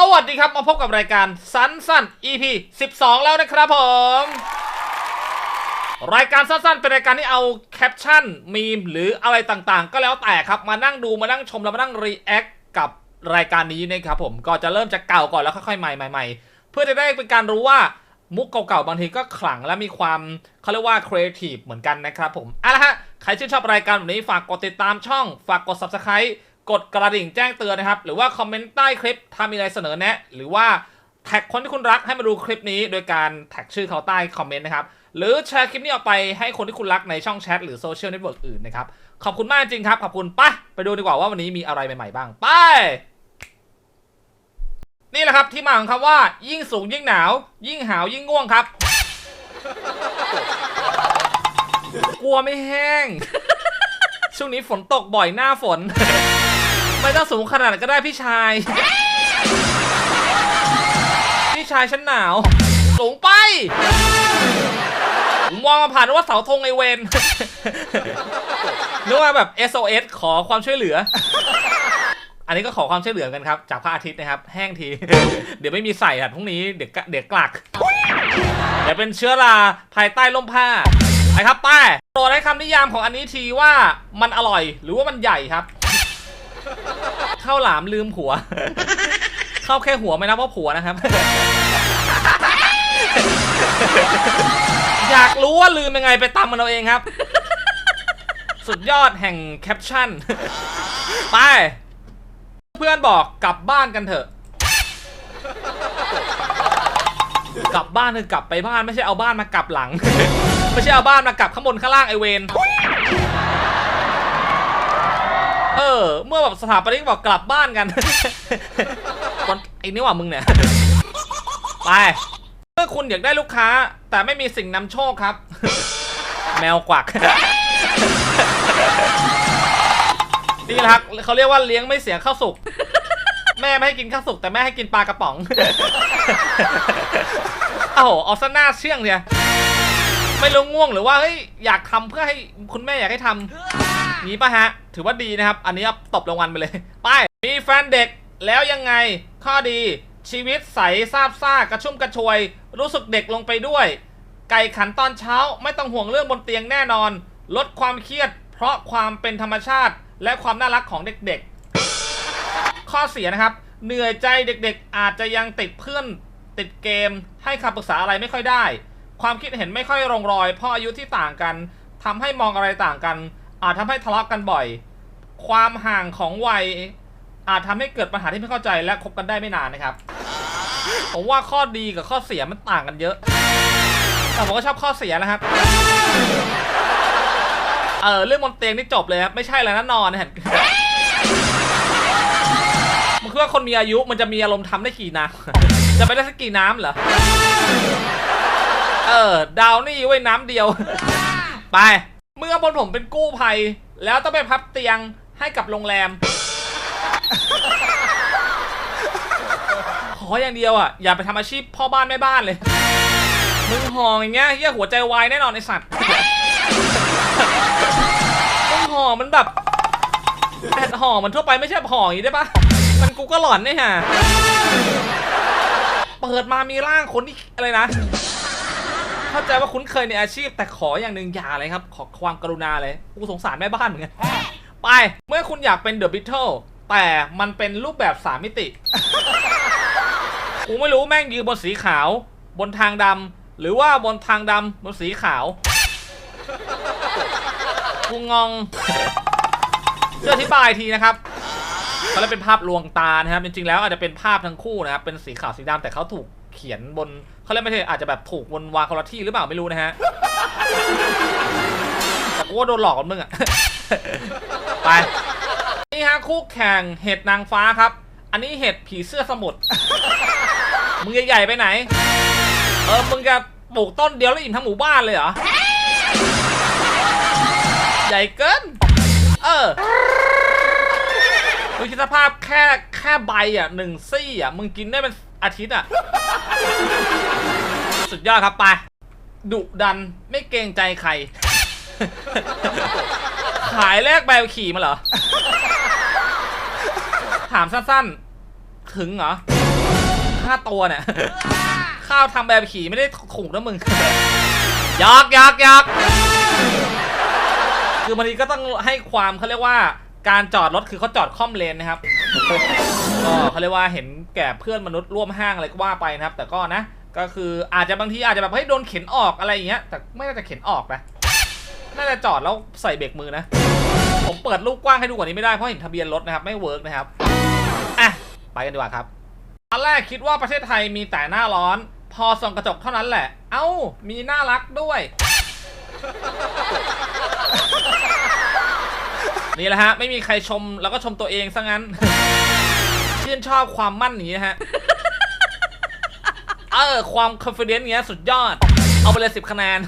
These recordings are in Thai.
สวัสดีครับมาพบกับรายการสั้นสั้น EP 12 แล้วนะครับผม รายการสั้นๆ เป็นรายการที่เอาแคปชั่นมีมหรืออะไรต่างๆ ก็แล้วแต่ครับมานั่งดูมานั่งชมแล้วมานั่งรีแอคกับรายการนี้นะครับผมก็จะเริ่มจากเก่าก่อนแล้วค่อยๆใหม่ใหม่ๆเพื่อจะได้เป็นการรู้ว่ามุกเก่าๆบางทีก็ขลังและมีความเขาเรียกว่าครีเอทีฟเหมือนกันนะครับผมเอาละฮะใครชื่นชอบรายการแบบนี้ฝากกดติดตามช่อง ฝากกด subscribe กดกระดิ่งแจ้งเตือนนะครับ หรือว่าคอมเมนต์ใต้คลิปถ้ามีอะไรเสนอแนะ หรือว่าแท็กคนที่คุณรักให้มาดูคลิปนี้ โดยการแท็กชื่อเขาใต้คอมเมนต์นะครับ หรือแชร์คลิปนี้ออกไปให้คนที่คุณรักในช่องแชทหรือโซเชียลเน็ตเวิร์กอื่นนะครับ ขอบคุณมากจริงครับ ขอบคุณไปไปดูดีกว่าว่าวันนี้มีอะไรใหม่ๆบ้าง ไป นี่แหละครับที่มาของคำว่า ยิ่งสูงยิ่งหนาว ยิ่งหาวยิ่งง่วงครับ กลัวไม่แห้ง ช่วงนี้ฝนตกบ่อยหน้าฝน ต้องสูงขนาดก็ได้พี่ชาย พี่ชายฉันหนาวสูงไปผมมองมาผ่านว่าเสาธงไอเวนนึกว่าแบบ SOS ขอความช่วยเหลือ อันนี้ก็ขอความช่วยเหลือกันครับ จากพระอาทิตย์นะครับ แห้งที เดี๋ยวไม่มีใส่อะพรุ่งนี้เดี๋ยวกเดี๋ยวกลัก เดี๋ยวเป็นเชื้อราภายใต้ร่มผ้าไปครับป้ายโปรดให้คำนิยามของอันนี้ทีว่ามันอร่อยหรือว่ามันใหญ่ครับ ข้าวหลามลืมผัว เข้าแค่หัวไม่นับว่าผัวนะครับ อยากรู้ว่าลืมยังไงไปตามมันเอาเองครับ สุดยอดแห่งแคปชั่น ไป เพื่อนบอกกลับบ้านกันเถอะ กลับบ้านคือกลับไปบ้านไม่ใช่เอาบ้านมากลับหลัง ไม่ใช่เอาบ้านมากลับข้างบนข้างล่างไอเวน อ เมื่อแบบสถาปนิกบอกกลับบ้านกันคนไอ้นี่ว่ามึงเนี่ย ไป เมื่อคุณอยากได้ลูกค้า แต่ไม่มีสิ่งนำโชคครับ แมวกวักนี่ละครับเขาเรียกว่าเลี้ยงไม่เสียข้าวสุก แม่ไม่ให้กินข้าวสุก แต่แม่ให้กินปลากระป๋องโอ้โหเอาซะหน้าเชื่องเนี่ย ไม่รู้ง่วงหรือว่าเฮ้ยอยากทำเพื่อให้คุณแม่อยากให้ทำ นี้ปะฮะ ถือว่าดีนะครับ อันนี้ตบรางวัลไปเลย ไป มีแฟนเด็กแล้วยังไง ข้อดีชีวิตใสซาบซ่ากระชุ่มกระชวย รู้สึกเด็กลงไปด้วย ไก่ขันตอนเช้าไม่ต้องห่วงเรื่องบนเตียงแน่นอน ลดความเครียด เพราะความเป็นธรรมชาติ และความน่ารักของเด็กๆ ข้อเสียนะครับ เหนื่อยใจเด็กๆ อาจจะยังติดเพื่อนติดเกม ให้คำปรึกษาอะไรไม่ค่อยได้ ความคิดเห็นไม่ค่อยลงรอย เพราะอายุที่ต่างกันทำให้มองอะไรต่างกัน อาจทำให้ทะเลาะกันบ่อย ความห่างของวัย อาจทำให้เกิดปัญหาที่ไม่เข้าใจและคบกันได้ไม่นานนะครับผมว่าข้อดีกับข้อเสียมันต่างกันเยอะ แต่ผมก็ชอบข้อเสียนะครับ เออเรื่องบนเตียงนี่จบเลยครับ ไม่ใช่แล้วนะนอนนะเห็นมันคือว่าคนมีอายุมันจะมีอารมณ์ทำได้กี่น้ำจะไปได้สักกี่น้ำเหรอ เออ ดาวนี่ไว้น้ำเดียว ไป มื่อบนผมเป็นกู้ภัย แล้วต้องไปพับเตียงให้กับโรงแรม ขออย่างเดียวอะ อย่าไปทำอาชีพพ่อบ้านแม่บ้านเลย มึงห่ออย่างเงี้ยเฮียหัวใจวายแน่นอนไอสัตว์มึงห่อมันแบบแอดห่อมันทั่วไปไม่ใช่ห่ออย่างนี้ได้ปะมันกูก็หลอนเนี่ยฮะ เปิดมามีร่างคนที่อะไรนะ เข้าใจว่าคุ้นเคยในอาชีพแต่ขออย่างหนึ่งอย่าเลยครับ ขอความกรุณาเลยกูสงสารแม่บ้านเหมือนกันไป เมื่อคุณอยากเป็นเดอะบิทเทิลแต่มันเป็นรูปแบบสามมิติกูไม่รู้แม่งยืนบนสีขาว บนทางดำหรือว่าบนทางดำบนสีขาวกูงงจะอธิบายทีนะครับเขาเรียกเป็นภาพลวงตานะครับ จริงๆแล้วอาจจะเป็นภาพทั้งคู่นะครับ เป็นสีขาวสีดำแต่เขาถูก เขียนบนเขาเรียกไม่ใช่อาจจะแบบถูกบนวางคนละที่หรือเปล่าไม่รู้นะฮะแต่กูว่าโดนหลอกกันมึงอะไปนี่ฮะคู่แข่งเห็ดนางฟ้าครับ อันนี้เห็ดผีเสื้อสมุทรมึงใหญ่ๆไปไหน เออมึงจะปลูกต้นเดียวแล้วอิ่มทั้งหมู่บ้านเลยเหรอใหญ่เกิน เออมึงคิดสภาพแค่แค่ใบอะหนึ่งซี่อะ มึงกินได้เป็น อาทิตย์อะ สุดยอดครับไปดุดันไม่เกรงใจใคร ขายแลกใบขับขี่มาเหรอ ถามสั้นๆ ถึงเหรอ ค่าตัวเนี่ย ข้าวทำแบบขี่ไม่ได้ถูกนะมึงยอกยอกยอกคือบางทีก็ต้องให้ความเขาเรียกว่า การจอดรถคือเขาจอดค่อมเลนนะครับ ก็เขาเรียกว่าเห็นแก่เพื่อนมนุษย์ร่วมห้างอะไรก็ว่าไปนะครับ แต่ก็นะ ก็คืออาจจะบางทีอาจจะแบบเฮ้ยโดนเข็นออกอะไรอย่างเงี้ย แต่ไม่น่าจะเข็นออกนะ น่าจะจอดแล้วใส่เบรกมือนะ ผมเปิดรูปกว้างให้ดูกว่านี้ไม่ได้เพราะเห็นทะเบียนรถนะครับไม่เวิร์กนะครับอะไปกันดีกว่าครับตอนแรกคิดว่าประเทศไทยมีแต่หน้าร้อน พอส่องกระจกเท่านั้นแหละ เอ้า มีน่ารักด้วย นี่แหละฮะ ไม่มีใครชมแล้วก็ชมตัวเองซะงั้น ชื่นชอบความมั่นนี้ฮะ เออ ความ confidence เนี้ยสุดยอด เอาไปเลยสิบคะแนน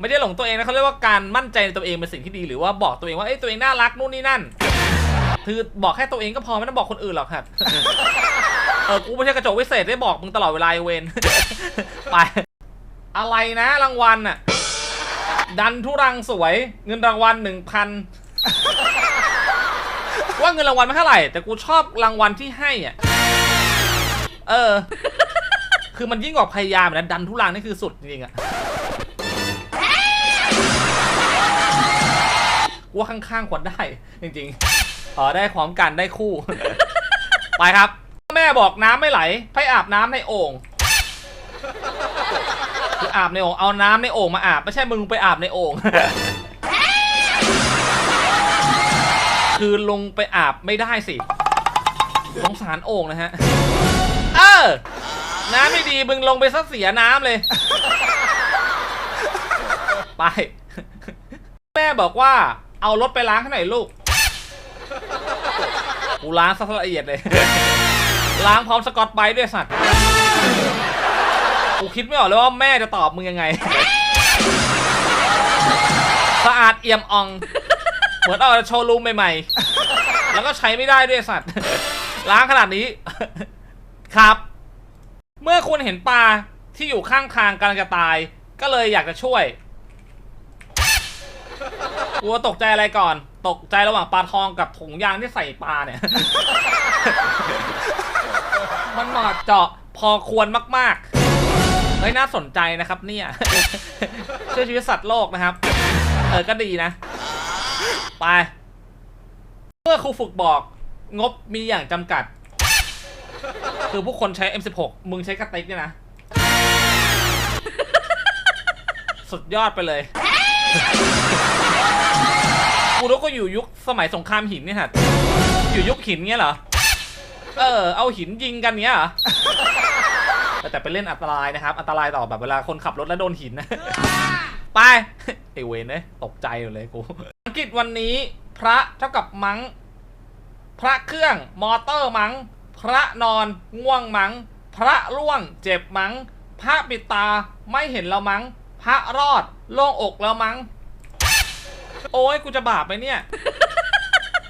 ไม่ได้หลงตัวเองนะเขาเรียกว่าการมั่นใจในตัวเองเป็นสิ่งที่ดีหรือว่าบอกตัวเองว่าเอ้ยตัวเองน่ารักนู่นนี่นั่น คือบอกแค่ตัวเองก็พอไม่ต้องบอกคนอื่นหรอกครับ เออ กูไม่ใช่กระจกวิเศษได้บอกมึงตลอดเวลาไอ้เวนไป อะไรนะรางวัลน่ะ ดันทุรังสวย เงินรางวัลหนึ่งพัน ว่าเงินรางวัลไม่เท่าไหร่ แต่กูชอบรางวัลที่ให้อะ เออ คือมันยิ่งกว่าพยายามนะดันทุรังนี่คือสุดจริงๆอะกูว่าข้างๆควรได้ จริงๆเออได้พร้อมกันได้คู่ ไปครับ แม่บอกน้ำไม่ไหลให้อาบน้ำในโอ่งคืออาบในโอ่งเอาน้ำในโอ่งมาอาบไม่ใช่มึงไปอาบในโอ่ง คือลงไปอาบไม่ได้สิสงสารโอ่งนะฮะ เออ น้ำไม่ดีมึงลงไปซะเสียน้ำเลย ไป แม่บอกว่า เอารถไปล้างให้หน่อยลูก กูล้างซะละเอียดเลย ล้างพร้อมสกอตไบรท์ด้วยสัตว์ กูคิดไม่ออกเลยว่าแม่จะตอบมึงยังไง สะอาดเอี่ยมอ่อง เหมือนเอาโชว์รูมใหม่ๆ แล้วก็ใช้ไม่ได้ด้วยสัตว์ ล้างขนาดนี้ ครับ เมื่อคุณเห็นปลาที่อยู่ข้างทางกำลังจะตาย ก็เลยอยากจะช่วยกลัวตกใจอะไรก่อน ตกใจระหว่างปลาทองกับถุงยางที่ใส่ปลาเนี่ย มันเหมาะเจาะพอควรมากๆเฮ้ยน่าสนใจนะครับเนี่ย ช่วยชีวิตสัตว์โลกนะครับ เออ ก็ดีนะ ไป เมื่อครูฝึกบอกงบมีอย่างจำกัด คือผู้คนใช้ M16 มึงใช้กระติกเนี่ยนะ สุดยอดไปเลย กูรู้ก็อยู่ยุคสมัยสงครามหินเนี่ยฮะ อยู่ยุคหินเงี้ยเหรอ เออ เอาหินยิงกันเงี้ยเหรอ แต่แต่ไปเล่นอันตรายนะครับ อันตรายต่อแบบเวลาคนขับรถแล้วโดนหินนะ ไปไอเวนเนี่ยตกใจอยู่เลยกู กฤษวันนี้ พระเท่ากับมังพระเครื่องมอเตอร์มังพระนอนง่วงมังพระร่วงเจ็บมังพระปิดตาไม่เห็นแล้วมังพระรอดโล่งอกแล้วมังโอ้ยกูจะบาปไหมเนี่ย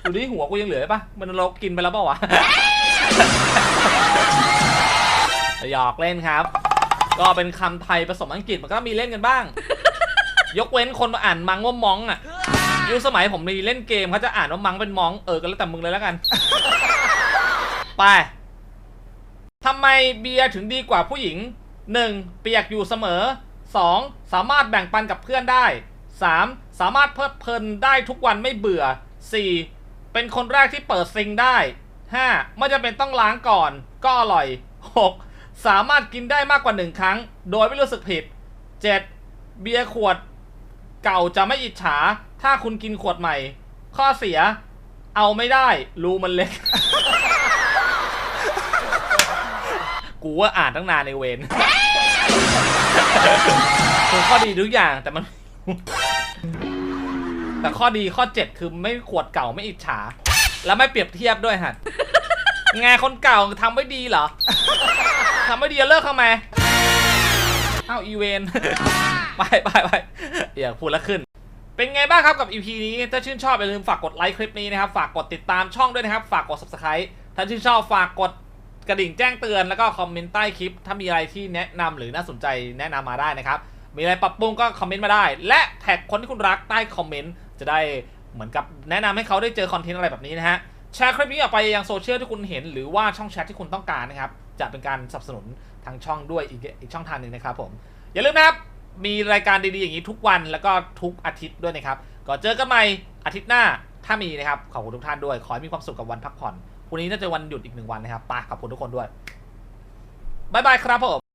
ดูดิหัวกูยังเหลือปะมันเรากินไปแล้วเปล่าวะหยอกเล่นครับ ก็เป็นคำไทยผสมอังกฤษมันก็มีเล่นกันบ้าง ยกเว้นคนมาอ่านมังว่ามองอะ ยุคสมัยผมมีเล่นเกมเขาจะอ่านว่ามังเป็นมองเออก็แล้วแต่มึงเลยแล้วกัน ไปทำไมเบียร์ถึงดีกว่าผู้หญิง 1. เปียกอยู่เสมอ 2. สามารถแบ่งปันกับเพื่อนได้ 3. สามารถเพลิดเพลินได้ทุกวันไม่เบื่อ 4. เป็นคนแรกที่เปิดซิงได้ 5. ไม่จะเป็นต้องล้างก่อนก็อร่อย 6. สามารถกินได้มากกว่าหนึ่งครั้ง โดยไม่รู้สึกผิด 7. เบียร์ขวด เก่าจะไม่อิจฉา ถ้าคุณกินขวดใหม่ ข้อเสีย เอาไม่ได้รูมันเล็ก กูว่าอ่านตั้งนานในเวนคือข้อดีทุกอย่างแต่มัน แต่ข้อดีข้อ7คือไม่ขวดเก่าไม่อิจฉา แล้วไม่เปรียบเทียบด้วยฮะไงคนเก่าทำไม่ดีเหรอทำไม่ดีเลิกทำไมเอ้าอีเวน ไปไปไปอย่าพูดแล้วขึ้น เป็นไงบ้างครับกับ EP นี้ ถ้าชื่นชอบอย่าลืมฝากกดไลค์คลิปนี้นะครับ ฝากกดติดตามช่องด้วยนะครับ ฝากกด subscribe ถ้าชื่นชอบฝากกดกระดิ่งแจ้งเตือนแล้วก็คอมเมนต์ใต้คลิป ถ้ามีอะไรที่แนะนำหรือน่าสนใจแนะนำมาได้นะครับ มีอะไรปรับปรุงก็คอมเมนต์มาได้ และแท็กคนที่คุณรักใต้คอมเมนต์จะได้เหมือนกับแนะนำให้เขาได้เจอคอนเทนต์อะไรแบบนี้นะฮะแชร์คลิปนี้ออกไปยังโซเชียลที่คุณเห็น หรือว่าช่องแชทที่คุณต้องการนะครับจะเป็นการสนับสนุนทางช่องด้วยอีกอีกช่องทางหนึ่งนะครับผมอย่าลืมนะครับ มีรายการดีๆอย่างนี้ทุกวันแล้วก็ทุกอาทิตย์ด้วยนะครับ ก็เจอกันใหม่อาทิตย์หน้าถ้ามีนะครับ ขอบคุณทุกท่านด้วย ขอให้มีความสุขกับวันพักผ่อนพรุ่งนี้น่าจะวันหยุดอีกหนึ่งวันนะครับไปขอบคุณทุกคนด้วยบายบายครับผม